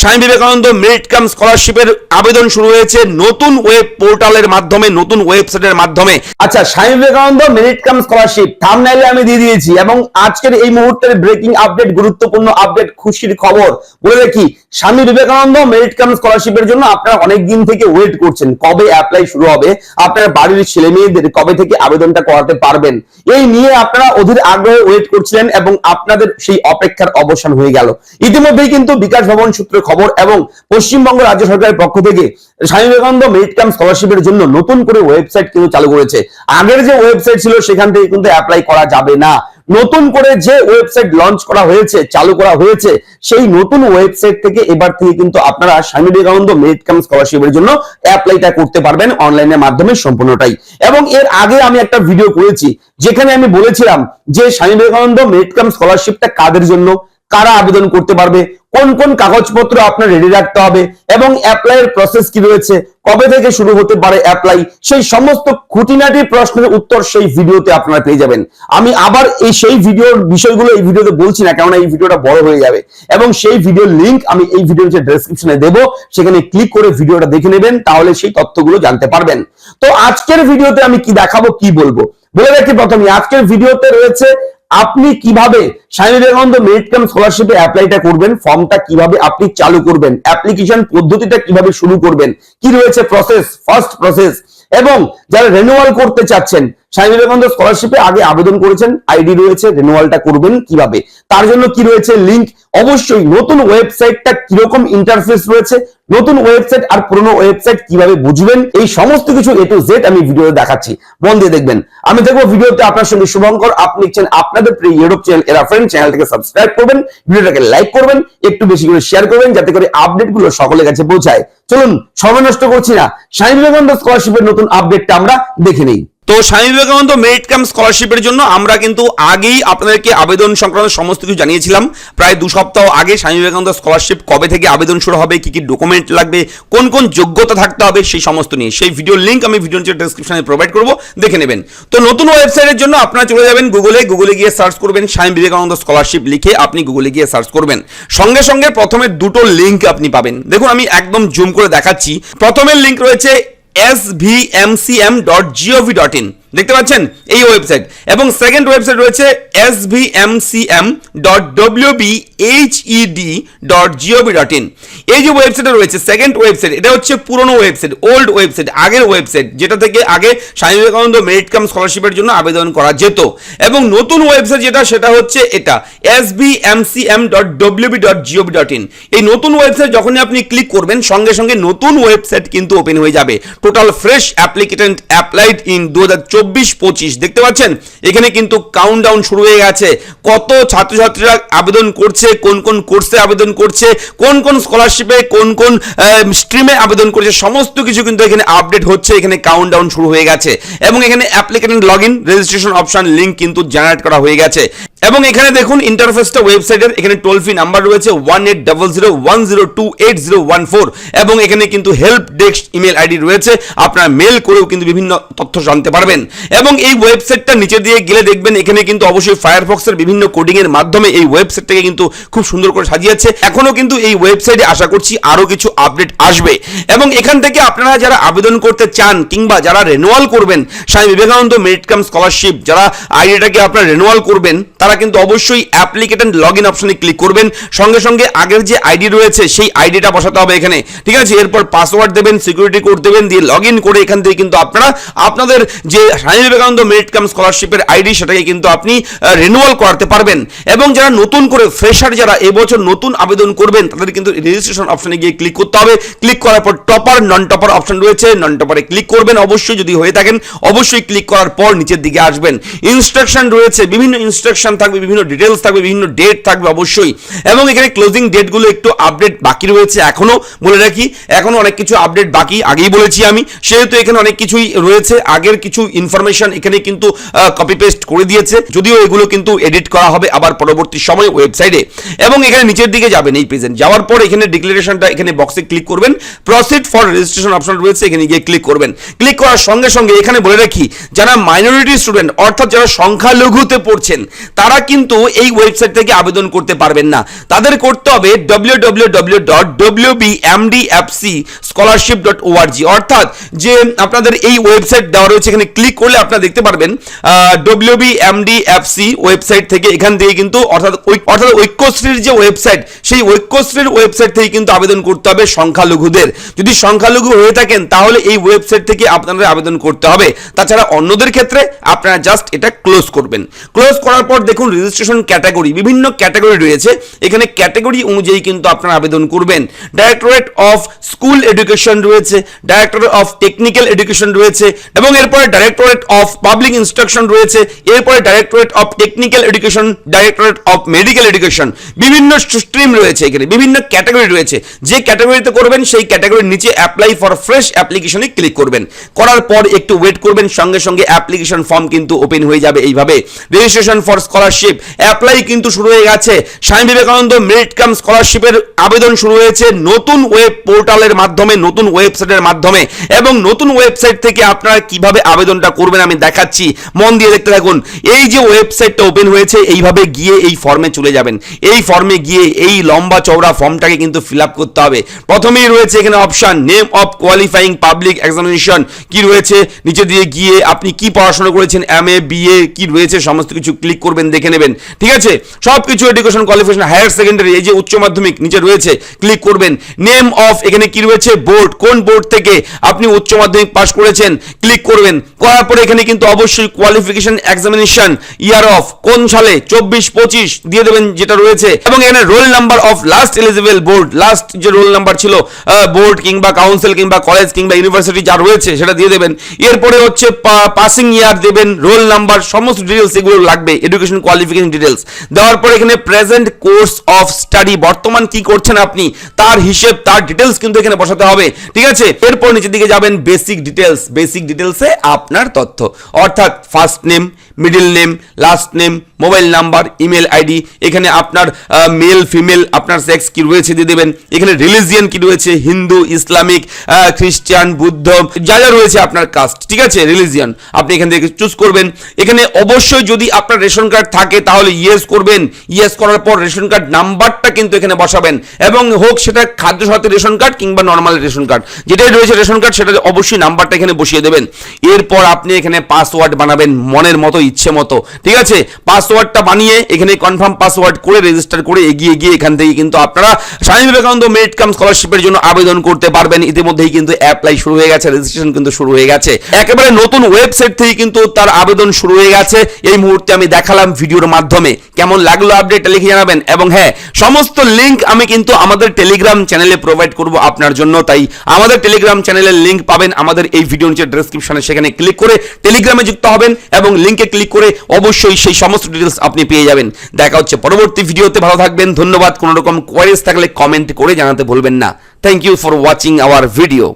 স্বামী বিবেকানন্দ মেরিট কাম স্কলারশিপের আবেদন শুরু হয়েছে নতুন ওয়েব পোর্টালের মাধ্যমে, নতুন ওয়েবসাইটের মাধ্যমে। আচ্ছা Swami Vivekananda merit cum scholarship থামনাইলে আমি দিয়ে দিয়েছি এবং আজকের এই মুহূর্তের ব্রেকিং আপডেট, গুরুত্বপূর্ণ আপডেট, খুশির খবর। বলে রাখি, স্বামী বিবেকানন্দ মেরিট কাম স্কলারশিপের জন্য আপনারা অনেক দিন থেকে ওয়েট করছেন, কবে অ্যাপ্লাই শুরু হবে, আপনার বাড়ির ছেলে মেয়েদের কবে থেকে আবেদনটা করাতে পারবেন। এই নিয়ে আপনারা অধীর আগ্রহে ওয়েট করছিলেন এবং আপনাদের সেই অপেক্ষার অবসান হয়ে গেল। ইতিমধ্যেই কিন্তু বিকাশ ভবন সূত্রে খবর এবং পশ্চিমবঙ্গ রাজ্য সরকারের পক্ষ থেকে স্বামী বিবেকানন্দ মেরিট কাম স্কলারশিপের জন্য নতুন করে ওয়েবসাইট কিন্তু চালু করেছে। আগের যে ওয়েবসাইট ছিল সেখান থেকে কিন্তু অ্যাপ্লাই করা যাবে না। নতুন করে যে ওয়েবসাইট লঞ্চ করা হয়েছে, চালু করা হয়েছে, সেই নতুন ওয়েবসাইট থেকে এবার থেকে কিন্তু আপনারা স্বামী বিবেকানন্দ মেরিট কাম স্কলারশিপের জন্য অ্যাপ্লাইটা করতে পারবেন অনলাইনের মাধ্যমে সম্পূর্ণটাই। এবং এর আগে আমি একটা ভিডিও করেছি, যেখানে আমি বলেছিলাম যে স্বামী বিবেকানন্দ মেরিট কাম স্কলারশিপটা কাদের জন্য? কারা আবেদন করতে পারবে? কোন কোন কাগজপত্র আপনার রেডি রাখতে হবে? এবং অ্যাপ্লাইয়ের প্রসেস কি রয়েছে? কবে থেকে শুরু হতে পারে অ্যাপ্লাই সেই সমস্ত খুঁটিনাটি প্রশ্নের উত্তর সেই ভিডিওতে আপনারা পেয়ে যাবেন। আমি আবার এই সেই ভিডিওর বিষয়গুলো এই ভিডিওতে বলছি না, কেননা এই ভিডিওটা বড় হয়ে যাবে। এবং সেই ভিডিওর লিংক আমি এই ভিডিওর যে ডেসক্রিপশনে দেব। সেখানে ক্লিক করে ভিডিওটা দেখে নেবেন, তাহলে সেই তথ্যগুলো জানতে পারবেন। তো আজকের ভিডিওতে আমি কি দেখাবো, কি বলব? বলে রাখি প্রথমে আজকের ভিডিওতে রয়েছে আপনি কীভাবে স্বামী বিবেকানন্দ মেরিট কাম স্কলারশিপে অ্যাপ্লাইটা করবেন ফর্মটা কীভাবে আপনি চালু করবেন অ্যাপ্লিকেশন পদ্ধতিটা কীভাবে শুরু করবেন, কি রয়েছে প্রসেস ফার্স্ট প্রসেস এবং যারা রেনুয়াল করতে চাচ্ছেন স্বামী বিবেকানন্দ স্কলারশিপে আগে আবেদন করেছেন আইডি রয়েছে রেনুয়ালটা করবেন কীভাবে? তার জন্য কি রয়েছে? লিংক অবশ্যই নতুন ওয়েবসাইটটা কীরকম ইন্টারফেস রয়েছে, নতুন ওয়েবসাইট আর পুরনো ওয়েবসাইট কীভাবে বুঝবেন? এই সমস্ত কিছু এ টু জেড আমি ভিডিওতে দেখাচ্ছি। মন দিয়ে দেখবেন। আমি দেখব ভিডিওতে আপনার সঙ্গে শুভঙ্কর। আপনি লিখছেন আপনাদের প্রিয় ইউটিউব চ্যানেল এরা ফ্রেন্ড চ্যানেলটাকে সাবস্ক্রাইব করবেন, ভিডিওটাকে লাইক করবেন, একটু বেশি করে শেয়ার করবেন, যাতে করে আপডেটগুলো সকলের কাছে পৌঁছায়। চলুন, সময় নষ্ট করছি না। স্বামী বিবেকানন্দ স্কলারশিপের নতুন আপডেটটা আমরা দেখে নিই। তো স্বামী বিবেকানন্দ মেরিট ক্যাম্প স্কলারশিপের জন্য আমরা কিন্তু আগেই আপনাদেরকে আবেদন সংক্রান্ত সমস্ত কিছু জানিয়েছিলাম। প্রায় দু সপ্তাহ আগে স্বামী বিবেকানন্দ স্কলারশিপ কবে থেকে আবেদন শুরু হবে, কি কি ডকুমেন্ট লাগবে, কোন কোন যোগ্যতা থাকতে হবে, সেই সমস্ত নিয়ে। সেই ভিডিওর লিঙ্ক আমি ভিডিও ডেসক্রিপশনে প্রোভাইড করব, দেখে নেবেন। তো নতুন ওয়েবসাইটের জন্য আপনারা চলে যাবেন গুগলে গুগলে গিয়ে সার্চ করবেন স্বামী বিবেকানন্দ স্কলারশিপ লিখে আপনি গুগলে গিয়ে সার্চ করবেন। সঙ্গে সঙ্গে প্রথমে দুটো লিঙ্ক আপনি পাবেন। দেখুন আমি একদম জুম করে দেখাচ্ছি। প্রথমের লিঙ্ক রয়েছে S V M C M dot G O V dot in দেখতে পাচ্ছেন? এই ওয়েবসাইট এবং সেকেন্ড ওয়েবসাইট রয়েছে S V M C M dot W B H E D dot G O V dot in এই যে ওয়েবসাইটটা রয়েছে second website এটা হচ্ছে পুরনো ওয়েবসাইট ওল্ড ওয়েবসাইট আগের ওয়েবসাইট যেটা থেকে আগে স্বামী বিবেকানন্দ মেরিট কাম স্কলারশিপের জন্য আবেদন করা যেত। এবং নতুন ওয়েবসাইট যেটা, সেটা হচ্ছে এটা S V M C M dot W B dot G O V dot in এই নতুন ওয়েবসাইট যখনই আপনি ক্লিক করবেন, সঙ্গে সঙ্গে নতুন ওয়েবসাইট কিন্তু ওপেন হয়ে যাবে। Total fresh applicant applied in দু হাজার চব্বিশ পঁচিশ, দেখতে পাচ্ছেন? এখানে কিন্তু কাউন্ট ডাউন শুরু হয়ে গেছে। কত ছাত্রছাত্রীরা আবেদন করছে, কোন কোন কোর্সে আবেদন করছে, কোন কোন স্কলারশিপে কোন কোন স্ট্রিমে আবেদন করছে, সমস্ত কিছু কিন্তু এখানে আপডেট হচ্ছে। এখানে কাউন্ট ডাউন শুরু হয়ে গেছে। এবং এখানে applicant log in registration option link কিন্তু জেনারেট করা হয়ে গেছে। এবং এখানে দেখুন ইন্টারফেসটা ওয়েবসাইটের এখানে টোল ফ্রি নাম্বার রয়েছে one eight double zero one zero two eight zero one four এবং এখানে কিন্তু হেল্প ডেস্ক ইমেল আইডি রয়েছে। আপনারা মেল করেও কিন্তু বিভিন্ন তথ্য জানতে পারবেন। এবং এই ওয়েবসাইটটা নিচে দিয়ে গেলে দেখবেন এখানে কিন্তু অবশ্যই ফায়ারফক্সের বিভিন্ন কোডিং এর মাধ্যমে এই ওয়েবসাইটটাকে কিন্তু খুব সুন্দর করে সাজিয়েছে। এখনও কিন্তু এই ওয়েবসাইটে আশা করছি আরও কিছু আপডেট আসবে। এবং এখান থেকে আপনারা যারা আবেদন করতে চান কিংবা যারা রেনুয়াল করবেন, স্বামী বিবেকানন্দ মেরিট কাম স্কলারশিপ যারা আইডিটাকে আপনারা রেনুয়াল করবেন তারা কিন্তু অবশ্যই অ্যাপ্লিকেটেন্ট লগ ইন অপশনে ক্লিক করবেন। সঙ্গে সঙ্গে আগের যে আইডি রয়েছে, সেই আইডিটা বসাতে হবে এখানে। ঠিক আছে? এরপর পাসওয়ার্ড দেবেন সিকিউরিটি কোড দেবেন, দিয়ে লগ ইন করে এখান থেকে কিন্তু আপনারা আপনাদের যে স্বামী বিবেকানন্দ মেরিট কাম স্কলারশিপের আইডি সেটাকে কিন্তু আপনি রিনুয়াল করাতে পারবেন। এবং যারা নতুন করে ফ্রেশার যারা এবছর নতুন আবেদন করবেন, তাদের কিন্তু রেজিস্ট্রেশন অপশনে গিয়ে ক্লিক করতে হবে। ক্লিক করার পর টপার নন টপার অপশন রয়েছে। নন টপারে ক্লিক করবেন। অবশ্যই যদি হয়ে থাকেন, অবশ্যই ক্লিক করার পর নিচের দিকে আসবেন। ইনস্ট্রাকশন রয়েছে। বিভিন্ন ইনস্ট্রাকশন থাকবে, বিভিন্ন ডিটেলস থাকবে, বিভিন্ন ডেট থাকবে অবশ্যই। এবং এখানে ক্লোজিং ডেটগুলো একটু আপডেট বাকি রয়েছে এখনও, বলে রাখি। এখনও অনেক কিছু আপডেট বাকি, আগেই বলেছি আমি। সেহেতু এখানে অনেক কিছুই রয়েছে। আগের কিছু ইনফরমেশন এখানে কিন্তু কপি পেস্ট করে দিয়েছে। যদিও এগুলো কিন্তু এডিট করা হবে আবার পরবর্তী সময় ওয়েবসাইটে এবং এখানে নিচের দিকে যাবেন এই প্রেজেন্ট যাওয়ার পর এখানে ডিক্লারেশনটা এখানে বক্সে ক্লিক করবেন। প্রসিড ফর রেজিস্ট্রেশন অপশন রয়েছে, এখানে গিয়ে ক্লিক করবেন। ক্লিক করার সঙ্গে সঙ্গে এখানে বলে রাখি, যারা মাইনরিটি স্টুডেন্ট অর্থাৎ যারা সংখ্যালঘুতে পড়ছেন, তারা কিন্তু এই ওয়েবসাইট থেকে আবেদন করতে পারবেন না। তাদের করতে হবে ডব্লিউ অর্থাৎ যে আপনাদের এই ওয়েবসাইট দেওয়া রয়েছে, এখানে ক্লিক করলে আপনারা দেখতে পারবেন ডব্লিউ ওয়েবসাইট থেকে এখান থেকে কিন্তু অর্থাৎ অর্থাৎ ঐক্যশ্রীর যে ওয়েবসাইট সেই ঐক্যশ্রীর ওয়েবসাইট থেকে কিন্তু আবেদন করতে হবে সংখ্যালঘুদের। যদি সংখ্যালঘু হয়ে থাকেন, তাহলে এই ওয়েবসাইট থেকে আপনাদের আবেদন করতে হবে। তাছাড়া অন্যদের ক্ষেত্রে আপনারা জাস্ট এটা ক্লোজ করবেন। ক্লোজ করার পর দেখুন রেজিস্ট্রেশন ক্যাটাগরি বিভিন্ন ক্যাটাগরি রয়েছে। এখানে ক্যাটাগরি অনুযায়ী কিন্তু আপনারা আবেদন করবেন। ডাইরেক্টরেট অফ স্কুল এডুকেশন রয়েছে ডাইরেক্টরেট অফ টেকনিক্যাল এডুকেশন রয়েছে, এবং এরপরে ডাইরেক্টরেট অফ পাবলিক ইনস্ট্রাকশন রয়েছে, এরপরে directorate of technical education directorate of medical education বিভিন্ন স্ট্রিম রয়েছে এখানে, বিভিন্ন ক্যাটাগরি রয়েছে। যে ক্যাটাগরিতে করবেন, সেই ক্যাটাগরির নিচে অ্যাপ্লাই ফর ফ্রেশ অ্যাপ্লিকেশনে ক্লিক করবেন। করার পর একটু ওয়েট করবেন, সঙ্গে সঙ্গে অ্যাপ্লিকেশন ফর্ম কিন্তু ওপেন হয়ে যাবে এইভাবে। রেজিস্ট্রেশন ফর স্কলারশিপ অ্যাপ্লাই কিন্তু শুরু হয়ে গেছে। স্বামী বিবেকানন্দ মেরিট কাম স্কলারশিপের আবেদন শুরু হয়েছে নতুন ওয়েব পোর্টালের মাধ্যমে, নতুন ওয়েবসাইটের মাধ্যমে। এবং নতুন ওয়েবসাইট থেকে আপনারা কীভাবে আবেদনটা করবেন আমি দেখাচ্ছি। মন দিয়ে দেখতে থাকুন। এই যে ওয়েবসাইটটা ওপেন হয়েছে, এইভাবে গিয়ে এই ফর্মে চলে যাবেন। এই ফর্মে গিয়ে এই লম্বা চওড়া ফর্মটাকে কিন্তু ফিল আপ করতে হবে। প্রথমেই রয়েছে এখানে option name of qualifying public examination কি রয়েছে? নিচে দিয়ে গিয়ে আপনি কি পড়াশোনা করেছেন? এম এ বিএ কি রয়েছে? সমস্ত কিছু ক্লিক করবেন দেখে নেবেন। ঠিক আছে? সব কিছু এডুকেশন কোয়ালিফিকেশন হায়ার সেকেন্ডারি এই যে উচ্চ মাধ্যমিক নিচে রয়েছে ক্লিক করবেন। নেম অফ এখানে কি রয়েছে? বোর্ড কোন বোর্ড থেকে আপনি উচ্চ মাধ্যমিক পাস করেছেন? ক্লিক করবেন। করার পরে এখানে কিন্তু অবশ্যই কোয়ালিফিকেশন এক্সামিনেশন ইয়ার অফ কোন সালে? চব্বিশ, পঁচিশ, দিয়ে দেবেন যেটা রয়েছে। এবং এখানে roll number of last eligible board last যে রোল নাম্বার ছিল বোর্ড কিংবা কাউন্সিল কিংবা কলেজ কিংবা ইউনিভার্সিটি যা রয়েছে, সেটা দিয়ে দেবেন। এরপরে হচ্ছে পাসিং ইয়ার দেবেন রোল নাম্বার সমস্ত ডিটেলস এগুলো লাগবে এডুকেশন কোয়ালিফিকেশন ডিটেলস দেওয়ার পর এখানে প্রেজেন্ট কোর্স অফ স্টাডি বর্তমান কি করছেন আপনি, তার হিসেব, তার ডিটেলস কিন্তু এখানে বসাতে হবে, ঠিক আছে? এরপর নিচের দিকে যাবেন বেসিক ডিটেলস বেসিক ডিটেলসে আপনার তথ্য, অর্থাৎ first name middle name last name mobile number email ID এখানে আপনার মেল ফিমেল আপনার সেক্স কি রয়েছে দিয়ে দেবেন। এখানে রিলিজিয়ান কি রয়েছে? হিন্দু, ইসলামিক খ্রিস্টান, বুদ্ধ, যা যা রয়েছে আপনার কাস্ট ঠিক আছে? রিলিজিয়ান আপনি এখান থেকে চুজ করবেন। এখানে অবশ্যই যদি আপনার রেশন কার্ড থাকে, তাহলে ইয়েস করবেন। ইয়েস করার পর রেশন কার্ড নাম্বারটা কিন্তু এখানে বসাবেন। এবং হোক সেটা খাদ্য সাথে রেশন কার্ড কিংবা নর্মাল রেশন কার্ড যেটাই রয়েছে রেশন কার্ড সেটা অবশ্যই নাম্বারটা এখানে বসিয়ে দেবেন। এরপর আপনি এখানে পাসওয়ার্ড বানাবেন, মনের মতো ইচ্ছে মতো ঠিক আছে? পাসওয়ার্ডটা বানিয়ে এখানে কনফার্ম পাসওয়ার্ড করে রেজিস্টার করে এগিয়ে গিয়ে এখান থেকে কিন্তু আপনারা স্বামী বিবেকানন্দ মেরিট কাম স্কলারশিপের জন্য আবেদন করতে পারবেন। ইতিমধ্যেই কিন্তু অ্যাপ্লাই শুরু হয়ে গেছে রেজিস্ট্রেশন কিন্তু শুরু হয়ে গেছে। একেবারে নতুন ওয়েবসাইট থেকে কিন্তু তার আবেদন শুরু হয়ে গেছে। এই মুহূর্তে আমি দেখালাম ভিডিওর মাধ্যমে। কেমন লাগল আপডেটটা লিখে জানাবেন। এবং হ্যাঁ সমস্ত লিংক আমি কিন্তু আমাদের টেলিগ্রাম চ্যানেলে প্রোভাইড করব আপনার জন্য। তাই আমাদের টেলিগ্রাম চ্যানেলের লিঙ্ক পাবেন। আমাদের এই ভিডিও নিচে ডেসক্রিপশনে সেখানে ক্লিক করে টেলিগ্রামে যুক্ত হবেন এবং লিংকে ক্লিক করে অবশ্যই সেই সমস্ত ডিটেলস আপনি পেয়ে যাবেন। দেখা হচ্ছে পরবর্তী ভিডিওতে। ভালো থাকবেন। ধন্যবাদ। কোনো রকম কোয়ারিজ থাকলে কমেন্ট করে জানাতে ভুলবেন না। Thank you for watching our video